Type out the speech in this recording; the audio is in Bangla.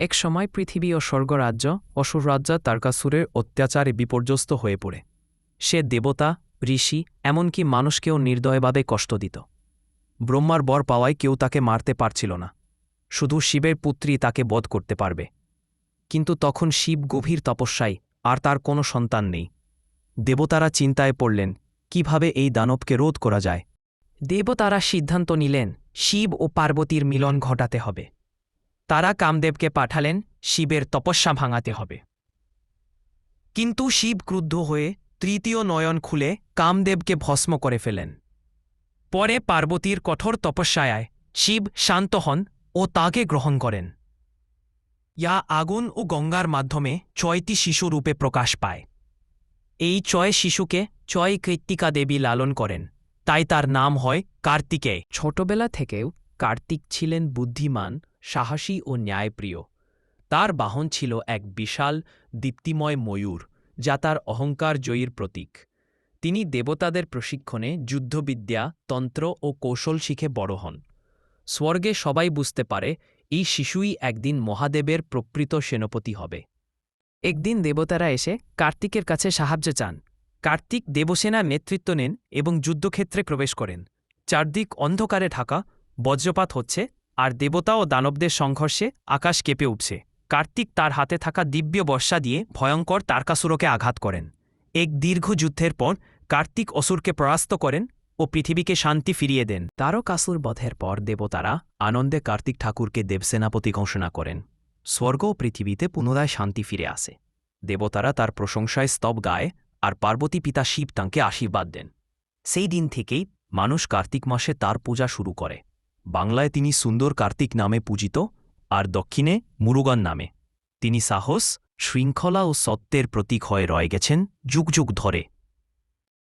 এক সময় পৃথিবী ও স্বর্গরাজ্য অসুররাজ্য তারকাসুরের অত্যাচারে বিপর্যস্ত হয়ে পড়ে। সে দেবতা, ঋষি, এমনকি মানুষকেও নির্দয়ভাবে কষ্ট দিত। ব্রহ্মার বর পাওয়ায় কেউ তাকে মারতে পারছিল না। শুধু শিবের পুত্রী তাকে বধ করতে পারবে। কিন্তু তখন শিব গভীর তপস্যায়, আর তার কোনো সন্তান নেই। দেবতারা চিন্তায় পড়লেন, কীভাবে এই দানবকে রোধ করা যায়? দেবতারা সিদ্ধান্ত নিলেন, শিব ও পার্বতীর মিলন ঘটাতে হবে। তারা কামদেবকে পাঠালেন, শিবের তপস্যা ভাঙাতে হবে। কিন্তু শিব ক্রুদ্ধ হয়ে তৃতীয় নয়ন খুলে কামদেবকে ভস্ম করে ফেলেন। পরে পার্বতীর কঠোর তপস্যায় শিব শান্ত হন ও তাকে গ্রহণ করেন। ইয়া আগুন ও গঙ্গার মাধ্যমে ছয়টি শিশু রূপে প্রকাশ পায়। এই ছয় শিশুকে ছয় কৃত্তিকা দেবী লালন করেন। তাই তার নাম হয় কার্তিকেয়। ছোটবেলা থেকেও কার্তিক ছিলেন বুদ্ধিমান, সাহসী ও ন্যায়প্রিয়। তার বাহন ছিল এক বিশাল দীপ্তিময় ময়ূর, যা তার অহংকার জয়ীর প্রতীক। তিনি দেবতাদের প্রশিক্ষণে যুদ্ধবিদ্যা, তন্ত্র ও কৌশল শিখে বড় হন। স্বর্গে সবাই বুঝতে পারে, এই শিশুই একদিন মহাদেবের প্রকৃত সেনাপতি হবে। একদিন দেবতারা এসে কার্তিকের কাছে সাহায্য চান। কার্তিক দেবসেনার নেতৃত্ব নেন এবং যুদ্ধক্ষেত্রে প্রবেশ করেন। চারদিক অন্ধকারে ঢাকা বজ্রপাত হচ্ছে আর দেবতা ও দানবদের সংঘর্ষে আকাশ কেঁপে উঠছে। কার্তিক তার হাতে থাকা দিব্য বর্ষা দিয়ে ভয়ঙ্কর তারকাসুরকে আঘাত করেন। এক দীর্ঘ যুদ্ধের পর কার্তিক অসুরকে পরাস্ত করেন ও পৃথিবীকে শান্তি ফিরিয়ে দেন। তারকাসুর বধের পর দেবতারা আনন্দে কার্তিক ঠাকুরকে দেবসেনাপতি ঘোষণা করেন। স্বর্গ ও পৃথিবীতে পুনরায় শান্তি ফিরে আসে। দেবতারা তার প্রশংসায় স্তব গায় আর পার্বতী পিতা শিব তাঁকে আশীর্বাদ দেন। সেই দিন থেকেই মানুষ কার্তিক মাসে তার পূজা শুরু করে। বাংলায় তিনি সুন্দর কার্তিক নামে পূজিত আর দক্ষিণে মুরুগান নামে। তিনি সাহস, শৃঙ্খলা ও সত্যের প্রতীক হয়ে রয়ে গেছেন যুগ যুগ ধরে।